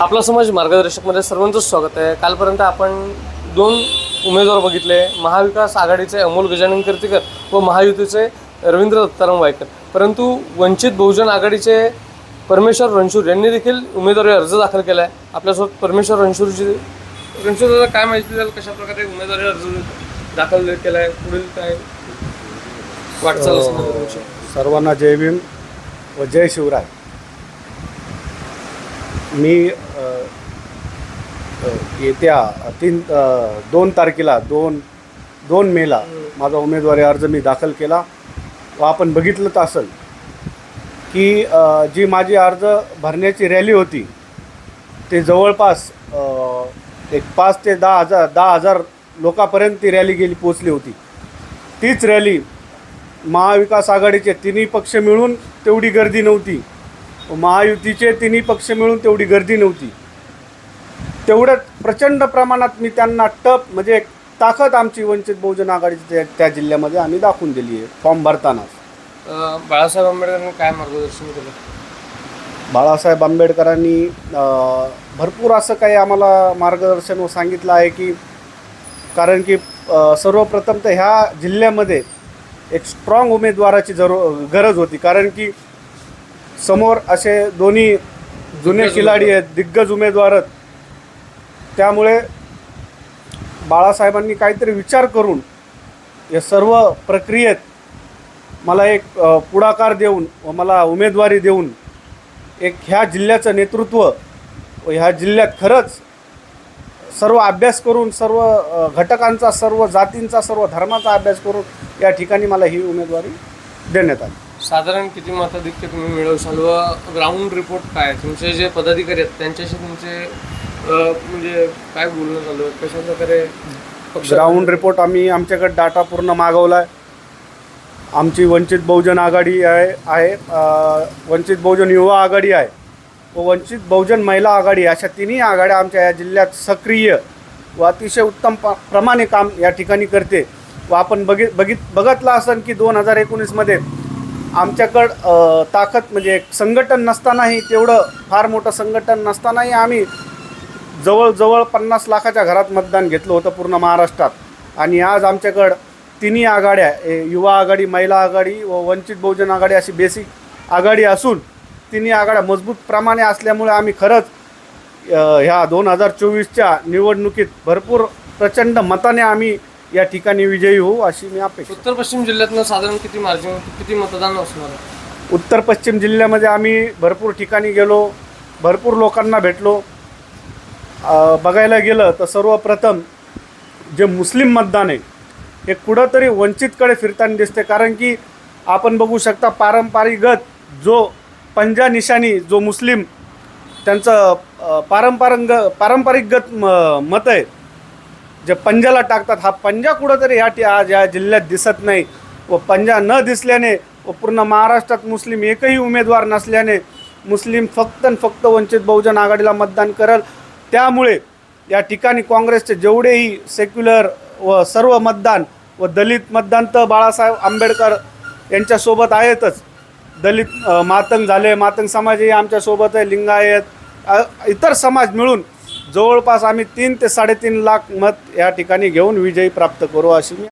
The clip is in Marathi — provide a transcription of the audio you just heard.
आपला समाज मार्गदर्शकमध्ये सर्वांचं स्वागत आहे. कालपर्यंत आपण दोन उमेदवार बघितले. महाविकास आघाडीचे अमोल गजानन कीर्तीकर व महायुतीचे रवींद्र दत्ताराम वायकर. परंतु वंचित बहुजन आघाडीचे परमेश्वर रणशूर यांनी देखील उमेदवारी अर्ज दाखल केला आहे आपल्यासोबत परमेश्वर रणशूरची रणशूर दादा काय माहिती द्याल? कशा प्रकारे उमेदवारी अर्ज दाखल केला आहे पुढील काय वाटचाल सर्वांना जय भीम व जय शिवराय. मी येत्या तीन दोन तारखेला दोन दोन मेला माझा उमेदवारी अर्ज मी दाखल केला. व आपण बघितलं तर असेल की जी माझी अर्ज भरण्याची रॅली होती ते जवळपास एक पाच ते दहा हजार दहा हजार लोकांपर्यंत ती रॅली गेली पोचली होती. तीच रॅली महाविकास आघाडीचे तिन्ही पक्ष मिळून तेवढी गर्दी नव्हती. महायुतीचे तिन्ही पक्ष मिळून तेवढी गर्दी नव्हती. तेवढ्यात प्रचंड प्रमाणात मी त्यांना टप म्हणजे एक ताकद आमची वंचित बहुजन आघाडीची त्या- त्या जिल्ह्यामध्ये आम्ही दाखवून दिली आहे फॉर्म भरतानाच बाळासाहेब आंबेडकरांनी काय मार्गदर्शन केलं? बाळासाहेब आंबेडकरांनी भरपूर असं काही आम्हाला मार्गदर्शन व सांगितलं आहे की कारण की सर्वप्रथम तर ह्या जिल्ह्यामध्ये एक स्ट्रॉंग उमेदवाराची जरू गरज होती. कारण की समोर असे दोन्ही जुने खिलाडी आहेत दिग्गज उमेदवार आहेत. त्यामुळे बाळासाहेबांनी काहीतरी विचार करून या सर्व प्रक्रियेत मला एक पुढाकार देऊन व मला उमेदवारी देऊन एक ह्या जिल्ह्याचं नेतृत्व व ह्या जिल्ह्यात खरंच सर्व अभ्यास करून सर्व घटकांचा सर्व जातींचा सर्व धर्माचा अभ्यास करून या ठिकाणी मला ही उमेदवारी देण्यात आली. साधारण किती मताधिक्य तुम्ही मिळवशाल व ग्राउंड रिपोर्ट काय तुमचे जे पदाधिकारी आहेत त्यांच्याशी तुमचे म्हणजे काय बोलणं झालं? कशा प्रकारे ग्राउंड रिपोर्ट आम्ही आमच्याकडे डाटा पूर्ण मागवला आहे आमची वंचित बहुजन आघाडी आहे आहे. अ, वंचित बहुजन युवा आघाडी आहे. व वंचित बहुजन महिला आघाडी अशा तिन्ही आघाड्या आमच्या या जिल्ह्यात सक्रिय व अतिशय उत्तम प प्रमाणे काम या ठिकाणी करते. व आपण बघित बघित बघतला असन की दोन हजार एकोणीसमध्ये आमच्याकडं अ, ताकद म्हणजे एक संघटन नसतानाही तेवढं फार मोठं संघटन नसतानाही आम्ही जवळजवळ पन्नास लाखाच्या घरात मतदान घेतलं होतं पूर्ण महाराष्ट्रात. आणि आज आमच्याकडं तिन्ही आघाड्या युवा आघाडी महिला आघाडी व वंचित बहुजन आघाडी अशी बेसिक आघाडी असून तिन्ही आघाड्या मजबूत प्रमाणे असल्यामुळे आम्ही खरंच ह्या दोन हजार चोवीसच्या निवडणुकीत भरपूर प्रचंड मताने आम्ही या ठिकाणी विजयी होऊ अशी मी अपेक्षा. उत्तर पश्चिम जिल्ह्यातनं साधारण किती मार्जिन किती मतदान असणार? उत्तर पश्चिम जिल्ह्यामध्ये आम्ही भरपूर ठिकाणी गेलो भरपूर लोकांना भेटलो. बघायला गेलं तर सर्वप्रथम जे मुस्लिम मतदान आहे हे कुठंतरी वंचितकडे फिरताना दिसते. कारण की आपण बघू शकता पारंपरिकगत जो पंजा निशाणी जो मुस्लिम त्यांचं पारंपरंग पारंपरिकगत म मत आहे जे पंजाला टाकतात. हा पंजा कुठंतरी या टी आज या जिल्ह्यात दिसत नाही व पंजा न दिसल्याने व पूर्ण महाराष्ट्रात मुस्लिम एकही उमेदवार नसल्याने मुस्लिम फक्त आणि फक्त वंचित बहुजन आघाडीला मतदान करल. त्यामुळे या ठिकाणी काँग्रेसचे जेवढेही सेक्युलर व सर्व मतदान व दलित मतदान तर बाळासाहेब आंबेडकर यांच्यासोबत आहेतच. दलित मातंग झाले मातंग समाजही आमच्यासोबत आहे लिंगायत इतर समाज मिळून जवळपास आम्ही तीन ते साडेतीन लाख मत या ठिकाणी घेऊन विजयी प्राप्त करू अशी मी